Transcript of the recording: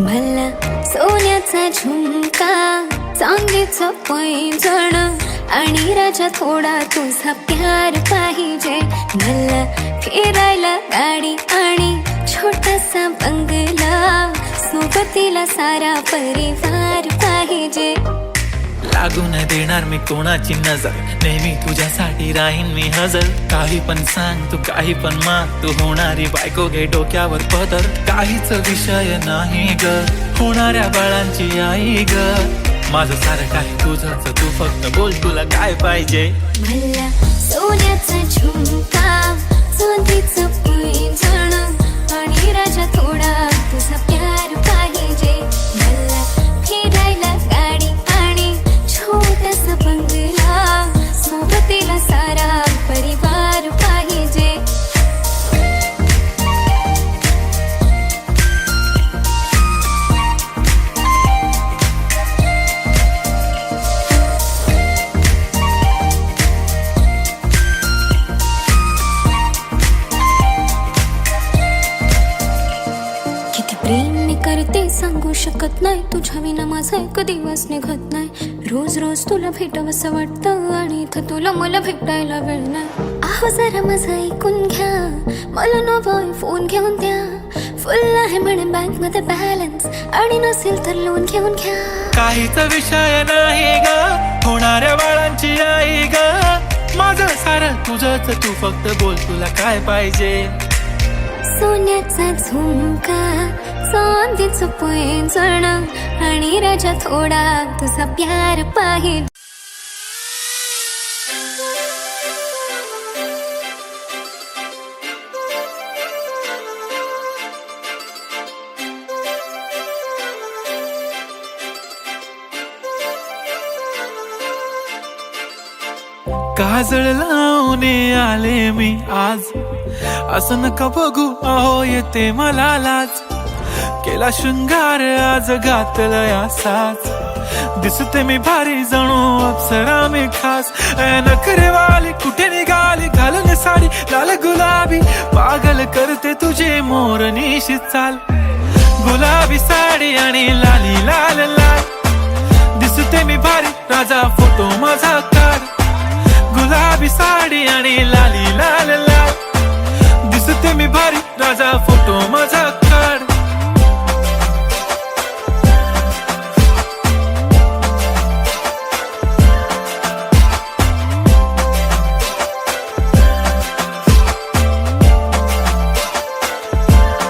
मला सोन्याचा झुमका चांदीचं पैजण आणि राजा थोडा तुझा प्यार पाहिजे. मला फिरायला गाडी आणि छोटासा बंगला सोबतीला सारा परिवार पाहिजे. लागू देणार मी कोणाची नजर? नेहमी तुझ्यासाठी राहीन मी हजर. काही पण सांग तू काही पण माग तू. होणारी बायको घे डोक्यावर पदर. काहीच विषय नाही ग. होणाऱ्या बाळांची आई ग. माझं सारं काही तुझंच. तू फक्त बोल तुला काय पाहिजे? मला सोन्याचा सारा परिवार पाहिजे. किती प्रेम मी करते सांगू शकत नाही. तुझ्या विना माझा एक दिवस निघत नाही. रोज रोज तुला भेटावंसं वाटतं आणि इथं तुला मला भेटायला वेळ नाही. आहो जरा माझं ऐकून घ्या. मला नवं फोन घेऊन द्या. फुल आहे म्हणे बँकमध्ये बॅलन्स आणि नसेल तर लोन घेऊन घ्या. काहीच विषय नाही ग. होणाऱ्या बाळांची आई ग. माझं सारं तुझंच तू फक्त बोल तुला काय पाहिजे. सोन्याचा झुमका. चांदीचं पैंजण आणि राजा थोडा तुझा प्यार पाहिजे काजळ लावणे आले मी आज. असं नका बघू अहो येते मला लाज. केला शृंगार आज घातलं असाच दिसते मी भारी जणू अप्सरा मी खास. नखरेवाली कुठे निघाली? घालून साडी लाल गुलाबी. पागल करते तुझे मोर चाल. गुलाबी साडी आणि लाली लाल लाल. दिसते मी भारी राजा फोटो माझा कार गुलाबी साडी आणि लाली लाल लाल. दिसते मी भारी राजा फोटो